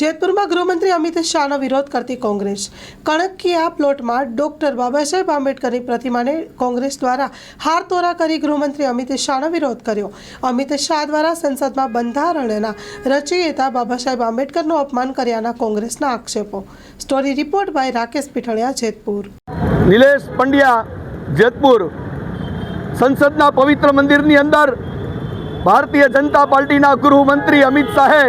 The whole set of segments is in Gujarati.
જેતપુરમાં ગૃહમંત્રી અમિત શાહનો વિરોધ કરતી કોંગ્રેસ. કણકિયા પ્લોટમાં ડોક્ટર બાબા સાહેબ આંબેડકરની પ્રતિમાને કોંગ્રેસ દ્વારા હારતોરા કરી ગૃહમંત્રી અમિત શાહનો વિરોધ કર્યો. અમિત શાહ દ્વારા સંસદમાં બંધારણના રચયિતા બાબા સાહેબ આંબેડકરનું અપમાન કર્યાના કોંગ્રેસના આક્ષેપો. Story report by Rakesh Pithaliya Jetpur. Nilesh Pandya, Jetpur. સંસદના પવિત્ર મંદિરની અંદર ભારતીય જનતા પાર્ટીના ગૃહમંત્રી અમિત શાહે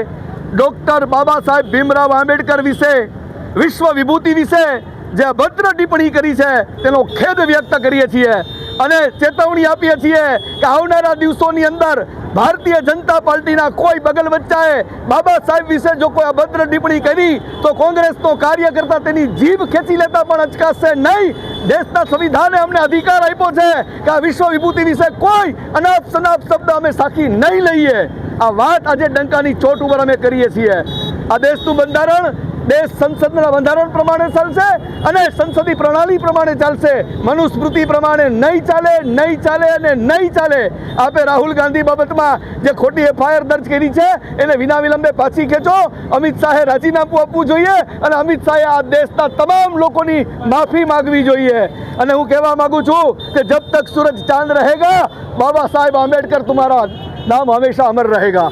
ડૉક્ટર બાબા સાહેબ ભીમરાવ આંબેડકર વિશે વિશ્વ વિભૂતિ વિશે જે અભદ્ર ટિપ્પણી કરી છે, તેનો ખેદ વ્યક્ત કરીએ છીએ અને ચેતવણી આપીએ છીએ કે આવનારા દિવસોની અંદર ભારતીય જનતા પાર્ટીના કોઈ બગલ બચ્ચાએ બાબા સાહેબ વિશે જો કોઈ અભદ્ર ટિપ્પણી કરી, તો કોંગ્રેસનો કાર્યકર્તા તેની જીભ ખેંચી લેતા પણ અચકાશે નહીં. દેશના સંવિધાને અમને અધિકાર આપ્યો છે કે આ વિશ્વ વિભૂતિ વિશે કોઈ અનાપ શનાપ શબ્દ અમે સાખી નહીં લઈએ. આ વાત આજે ડંકાની ચોટ ઉપર અમે કરીએ છીએ. આ દેશનું બંધારણ દેશ સંસદના બંધારણ પ્રમાણે ચાલશે અને સંસદીય પ્રણાલી પ્રમાણે ચાલશે. મનુસ્મૃતિ પ્રમાણે નહીં ચાલે નહીં ચાલે અને નહીં ચાલે. આપે રાહુલ ગાંધી બાબતમાં જે ખોટી એફઆઈઆર દર્જ કરી છે, એને વિના વિલંબે પાછી ખેંચો. અમિત શાહે રાજીનામું આપવું જોઈએ અને અમિત શાહે આ દેશના તમામ લોકોની માફી માગવી જોઈએ. અને હું કહેવા માંગુ છું કે જબ તક સૂરજ ચાંદ રહેગા, બાબા સાહેબ આંબેડકર તમારા નામ હંમેશા અમર રહેગા.